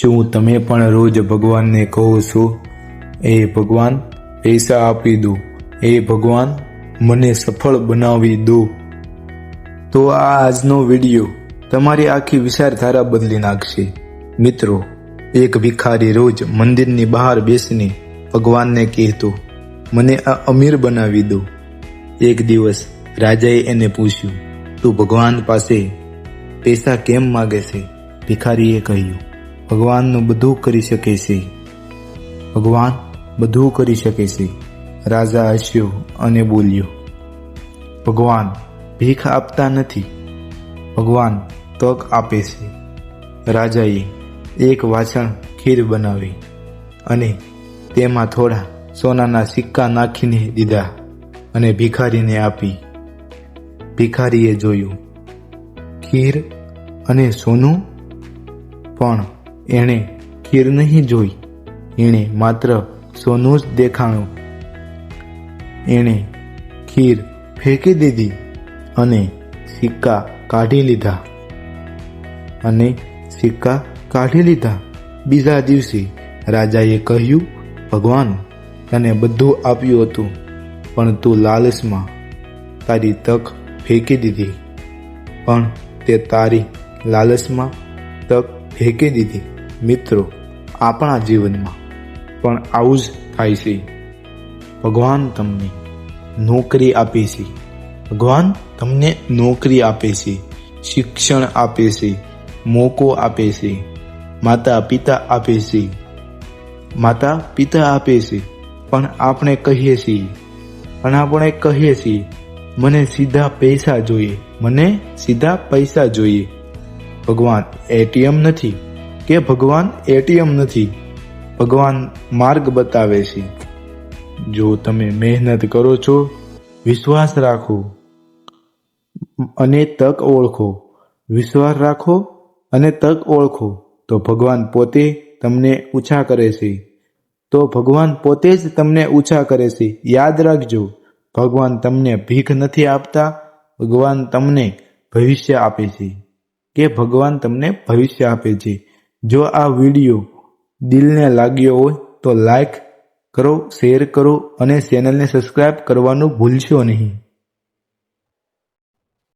શું તમે પણ રોજ ભગવાનને કહો છો? એ ભગવાન, પૈસા આપી દો. એ ભગવાન, મને સફળ બનાવી દો. તો આ આજનો વીડિયો તમારી આખી વિચારધારા બદલી નાખશે. મિત્રો, એક ભિખારી રોજ મંદિરની બહાર બેસીને ભગવાનને કહેતો, મને આ અમીર બનાવી દો. એક દિવસ રાજાએ એને પૂછ્યું, તું ભગવાન પાસે પૈસા કેમ માગે છે? ભિખારીએ કહ્યું ભગવાનનું બધું કરી શકે છે. ભગવાન બધું કરી શકે છે. રાજા હસ્યો અને બોલ્યો, ભગવાન, ભીખ આપતા નથી. ભગવાન તક આપે છે. રાજાએ એક વાસણ ખીર બનાવી અને તેમાં થોડા સોનાના સિક્કા નાખીને દીધા અને ભિખારીને આપી. ભિખારીએ જોયું, ખીર અને સોનું? પણ એણે ખીર નહીં જોઈ. એણે માત્ર સોનું જ દેખાણું. એણે ખીર ફેંકી દીધી અને સિક્કા કાઢી લીધા. અને સિક્કા કાઢી લીધા. બીજા દિવસે રાજાએ કહ્યું, ભગવાન, તને બધું આપ્યું હતું, પણ તું લાલચમાં તારી તક ફેંકી દીધી. પણ તે તારી લાલચમાં તક ફેંકી દીધી. મિત્રો, આપણા જીવનમાં પણ આવું જ થાય છે. ભગવાન તમને નોકરી આપે છે. ભગવાન તમને નોકરી આપે છે, શિક્ષણ આપે છે, મોકો આપે છે માતા પિતા આપે છે. માતા પિતા આપે છે, પણ આપણે કહીએ છીએ. પણ આપણે કહીએ છીએ, મને સીધા પૈસા જોઈએ, મને સીધા પૈસા જોઈએ. ભગવાન એટીએમ નથી. કે ભગવાન એટીએમ નથી, ભગવાન માર્ગ બતાવે છે. જો તમે મહેનત કરો છો, વિશ્વાસ રાખો અને તક ઓળખો. વિશ્વાસ રાખો અને તક ઓળખો. તો ભગવાન પોતે તમને ઊંચા કરે છે. તો ભગવાન પોતે જ તમને ઊંચા કરે છે. યાદ રાખજો, ભગવાન તમને ભીખ નથી આપતા, ભગવાન તમને ભવિષ્ય આપે છે. કે ભગવાન તમને ભવિષ્ય આપે છે. જો આ વીડિયો દિલને લાગ્યો હોય તો લાઈક કરો શેર કરો અને ચેનલને સબસ્ક્રાઈબ કરવાનું ભૂલશો નહીં.